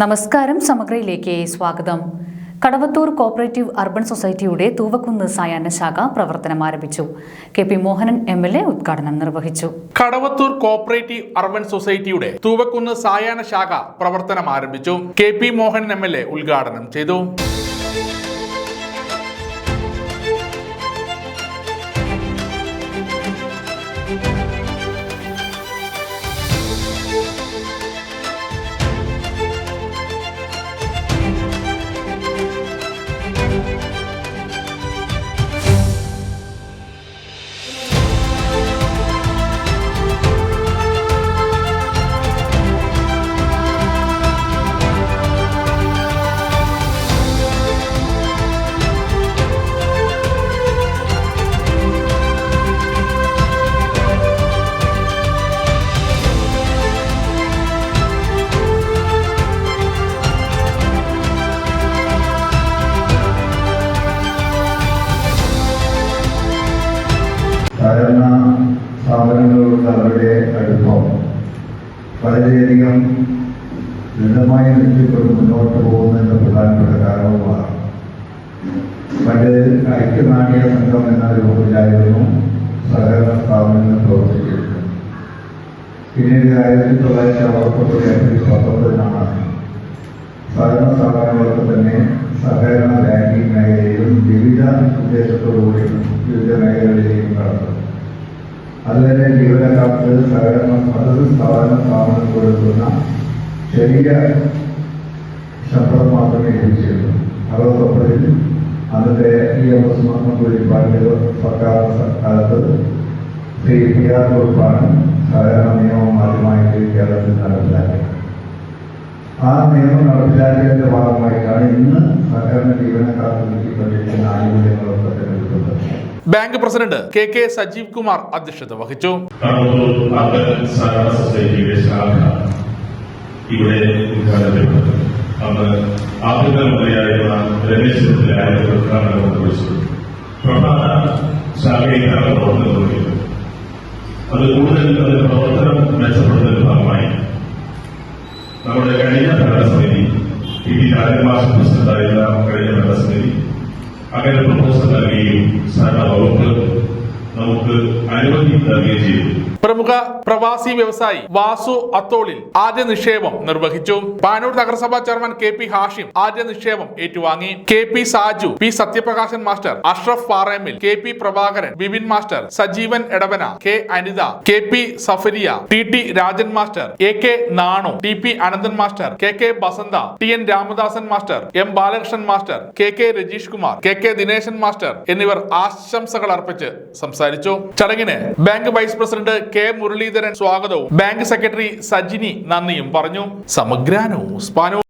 നമസ്കാരം സമഗ്രയിലേക്ക് സ്വാഗതം. Kadavathur cooperative urban സൊസൈറ്റിയുടെ തൂവക്കുന്ന് സായാഹ്ന ശാഖ പ്രവർത്തനം ആരംഭിച്ചു. K P Mohanan M L A ഉദ്ഘാടനം നിർവഹിച്ചു. കടവത്തൂർ കോപ്പറേറ്റീവ് അർബൻ സൊസൈറ്റിയുടെ തൂവക്കുന്ന് സായാഹ്ന ശാഖ പ്രവർത്തനം ആരംഭിച്ചു. K P Mohan M L A ഉദ്ഘാടനം ചെയ്തു. സഹകരണ സ്ഥാപനങ്ങളോടുള്ള അവരുടെ അടുപ്പം വളരെയധികം ദൃഢമായി നിൽക്കപ്പെട്ട് മുന്നോട്ട് പോകുന്നതിന്റെ പ്രധാനപ്പെട്ട കാരണവുമാണ് പണ്ട് ഐക്യനാട്യ സംഘം എന്ന രൂപത്തിലായിരുന്നു സഹകരണ സ്ഥാപനങ്ങൾ പ്രവർത്തിച്ചിരുന്നത്. പിന്നീട് ആയിരത്തി തൊള്ളായിരത്തി അറുപത്തൊമ്പത് ഏപ്രിൽ പത്തൊമ്പതിനാണ് സഹകരണ സ്ഥാപനങ്ങൾക്ക് തന്നെ സഹകരണ ബാങ്കിംഗ് മേഖലയിലും വിവിധ ഉദ്ദേശത്തോടുകൂടി അതുവരെ ജീവനക്കാർക്ക് സഹകരണം അതത് സ്ഥാപന സ്ഥാപനം കൊടുക്കുന്ന ചെറിയ ശമ്പളം മാത്രമേ ലഭിച്ചിരുന്നു അറുപത്തൊമ്പതിൽ അന്നത്തെ ഇ എം എസ് മുനിസിപ്പാലിറ്റി സർക്കാർ കാലത്ത് ശ്രീ പി ആർ വകുപ്പാണ് സഹകരണ നിയമം ആദ്യമായിട്ട് കേരളത്തിൽ നടപ്പിലാക്കിയത്. ആ നിയമം നടപ്പിലാക്കിയതിന്റെ ഭാഗമായിട്ടാണ് ഇന്ന് സഹകരണ ജീവനക്കാർക്ക് നൽകിക്കൊണ്ടിരിക്കുന്ന ആനുകൂല്യങ്ങളൊക്കെ bank president K K Sajeev Kumar അധ്യക്ഷത വഹിച്ചു. ഇവിടെ അത് കൂടുതൽ അതിന്റെ പ്രവർത്തനം ഭാഗമായി നമ്മുടെ കഴിഞ്ഞ ഭരണസമിതി പി ഡി രാജമാഷ് പ്രസിഡന്റായിരുന്ന കഴിഞ്ഞ ഭരണസമിതി അങ്ങനെ പ്രപ്പോസൽ നൽകുകയും സഹകരണ വകുപ്പ് നമുക്ക് പ്രമുഖ പ്രവാസി വ്യവസായി വാസു അത്തോളിൽ ആദ്യ നിക്ഷേപം നിർവഹിച്ചു. പാനൂർ നഗരസഭാ ചെയർമാൻ കെ പി ഹാഷിം ആദ്യ നിക്ഷേപം ഏറ്റുവാങ്ങി. K P Saju P Sathyaprakashan master Ashraf Paremmal K P Prabhakaran Bipin master Sajeevan Edavana K Anitha K P Safariya T T Rajan master A K Nanu T P Ananthan master K K Basantha T N Ramadasan master M Balakrishnan master K K Rajeesh Kumar K K Dineshan master എന്നിവർ ആശംസകൾ അർപ്പിച്ച് സംസാരിച്ചു. ചടങ്ങിന് bank vice president K Muraleedharan സ്വാഗതവും. Bank secretary Sajini നന്ദിയും പറഞ്ഞു. സമഗ്ര news. Panoor